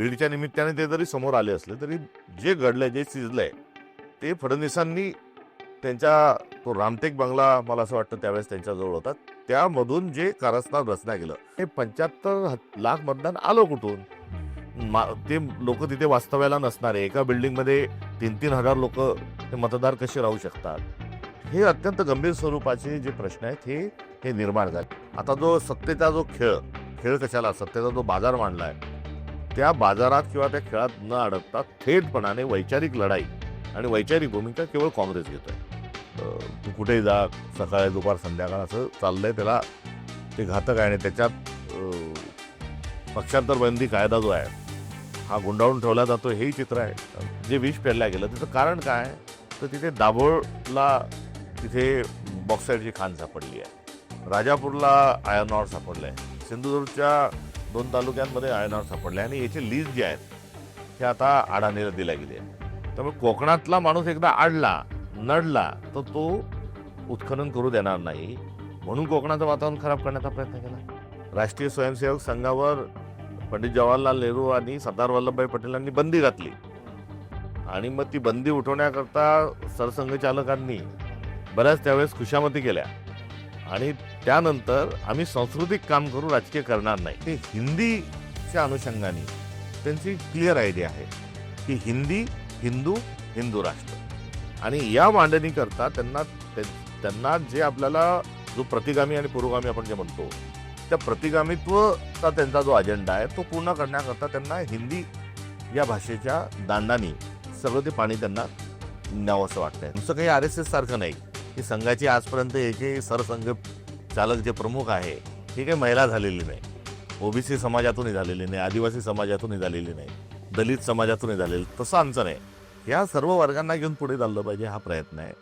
बीडच्या निमित्ताने ते जरी समोर आले असले तरी जे घडलंय जे शिजलंय ते फडणवीसांनी त्यांच्या तो रामटेक बंगला मला असं वाटतं त्यावेळेस त्यांच्याजवळ होता. त्यामधून जे कारस्थान रचना केलं हे पंच्याहत्तर लाख मतदान आलं कुठून? मा- ते लोक तिथे वास्तव्याला नसणारे एका बिल्डिंगमध्ये तीन तीन हजार लोक ते मतदार कसे राहू शकतात? हे अत्यंत गंभीर स्वरूपाचे जे प्रश्न आहेत हे हे निर्माण झाले. आता जो सत्तेचा जो खेळ खेळ कशाला सत्तेचा जो बाजार मांडला आहे त्या बाजारात किंवा त्या खेळात न अडकता थेटपणाने वैचारिक लढाई आणि वैचारिक भूमिका केवळ काँग्रेस घेतोय. आहे तू कुठेही जा सकाळी दुपार संध्याकाळ असं चाललंय त्याला ते घातक आहे आणि त्याच्यात पक्षांतर बंदी कायदा जो आहे हा गुंडाळून ठेवला जातो हेही चित्र आहे. जे विष पेरल्या गेलं त्याचं कारण काय तर तिथे दाभोळला तिथे बॉक्साईडची खाण सापडली आहे. राजापूरला आयर्न ऑर आहे सिंधुदुर्गच्या दोन तालुक्यांमध्ये आय एन आर सापडले आणि याची लीज जी आहेत हे आता अडाणीला दिल्या गेली आहे त्यामुळे कोकणातला माणूस एकदा आडला नडला तर तो उत्खनन करू देणार नाही. म्हणून कोकणाचं वातावरण खराब करण्याचा प्रयत्न केला. राष्ट्रीय स्वयंसेवक संघावर पंडित जवाहरलाल नेहरू आणि सरदार वल्लभभाई पटेलांनी बंदी घातली. आणि मग ती बंदी उठवण्याकरता सरसंघचालकांनी बऱ्याच त्यावेळेस खुशामती केल्या. आणि त्यानंतर आम्ही सांस्कृतिक काम करू राजकीय करणार नाही. ते हिंदीच्या अनुषंगाने त्यांची क्लिअर आयडिया आहे की हिंदी हिंदू हिंदू राष्ट्र. आणि या मांडणी करता त्यांना ते- त्यांना जे आपल्याला जो प्रतिगामी आणि पुरोगामी आपण जे म्हणतो त्या प्रतिगामित्वचा त्यांचा जो अजेंडा आहे तो पूर्ण करण्याकरता त्यांना हिंदी या भाषेच्या दांडानी सगळं ते पाणी त्यांना न्यावंसं वाटतंय. नुसतं काही आर एस एस सारखं नाही. की संघाची आजपर्यंत एकही सरसंघ चालक जे प्रमुख आहे ही काही महिला झालेली नाही. ओबीसी समाजातूनही झालेली नाही आदिवासी समाजातूनही झालेली नाही दलित समाजातूनही झालेली तसं आमचं नाही. या सर्व वर्गांना घेऊन पुढे चाललं पाहिजे हा प्रयत्न आहे.